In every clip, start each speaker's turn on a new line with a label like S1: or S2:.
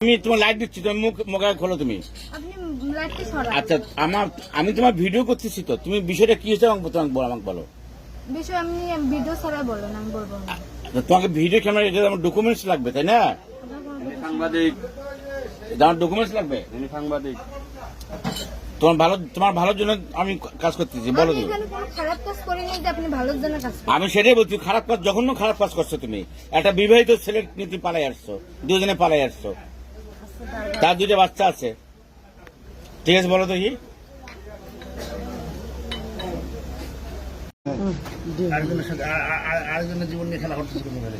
S1: আমি তোমার লাইট দিচ্ছি তুমি মুখ মুখ খোলো তুমি। আচ্ছা আমার আমি তোমার ভিডিও করতেছি তো তুমি বিষয়টা কি হয়েছে আমাকে তোমাকে বলো আমাকে বলো।
S2: বিষয় আপনি ভিডিও ছাড়াই বলবেন আমি বলব না।
S1: আচ্ছা, তোমাকে ভিডিও ক্যামেরা এটা আমার ডকুমেন্টস লাগবে তাই না?
S2: কিছু-
S3: সাংবাদিক।
S1: আমার ডকুমেন্টস লাগবে?
S3: সাংবাদিক।
S1: তোমার ভালো তোমার ভালোর জন্য আমি কাজ করতেছি বলো
S2: আমি
S1: তুমি
S2: খারাপ কাজ করিনি যে আপনি ভালোর জন্য কাজ
S1: আমি সেটাই বলছি খারাপ কাজ যখন খারাপ কাজ করছ তুমি। একটা বিবাহিত নিয়ে তুমি পালাই আসছো দুজনে পালাই আসছো। তার দুইটা বাচ্চা আছে। ঠিক আছে বলো তো কি
S4: আরেকজনের সাথে আর- আর- আর- আরেকজনের জীবন নিয়ে খেলা করতেছে তুমি এখানে।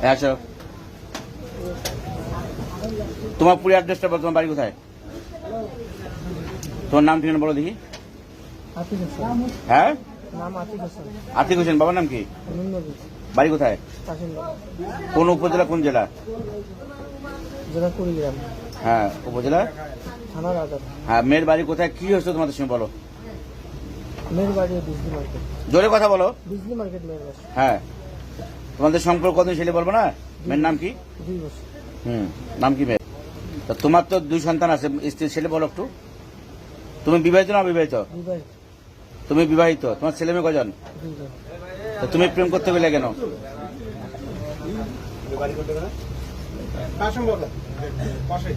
S4: হ্যাঁ?
S1: আসো। তোমার পুরো অ্যাড্রেসটা বলো তোমার বাড়ি কোথায়? তোমার নাম ঠিকানা বলো দেখি। হ্যাঁ?
S5: নাম আতিক হোসেন।
S1: বাবার নাম কি? বাড়ি কোথায়? কোন উপজেলা কোন জেলা?
S5: জেলা কুড়িগ্রাম।
S1: হ্যাঁ উপজেলা?
S5: থানার আদার
S1: হ্যাঁ মেয়ের বাড়ি কোথায়? কি হয়েছে তোমাদের সঙ্গে বলো।
S5: মেয়ের বাড়ি বিজলি মার্কেট।
S1: জোরে কথা বলো।
S5: বিজলি মার্কেট মেয়ের বাড়ি।
S1: হ্যাঁ। তোমাদের সম্পর্ক কতদিন ছেলে বলব না? মেয়ের নাম কি?
S5: দুই বছর।
S1: হুম নাম কি মেয়ের? তা তোমার তো দুই সন্তান আছে স্ত্রী ছেলে বলো একটু। তুমি বিবাহিত না অবিবাহিত?
S5: বিবাহিত।
S1: তুমি বিবাহিত তোমার ছেলে মেয়ে কজন? তুমি প্রেম করতে গেলে কেন?
S4: কার সম্পর্ক? পাশে।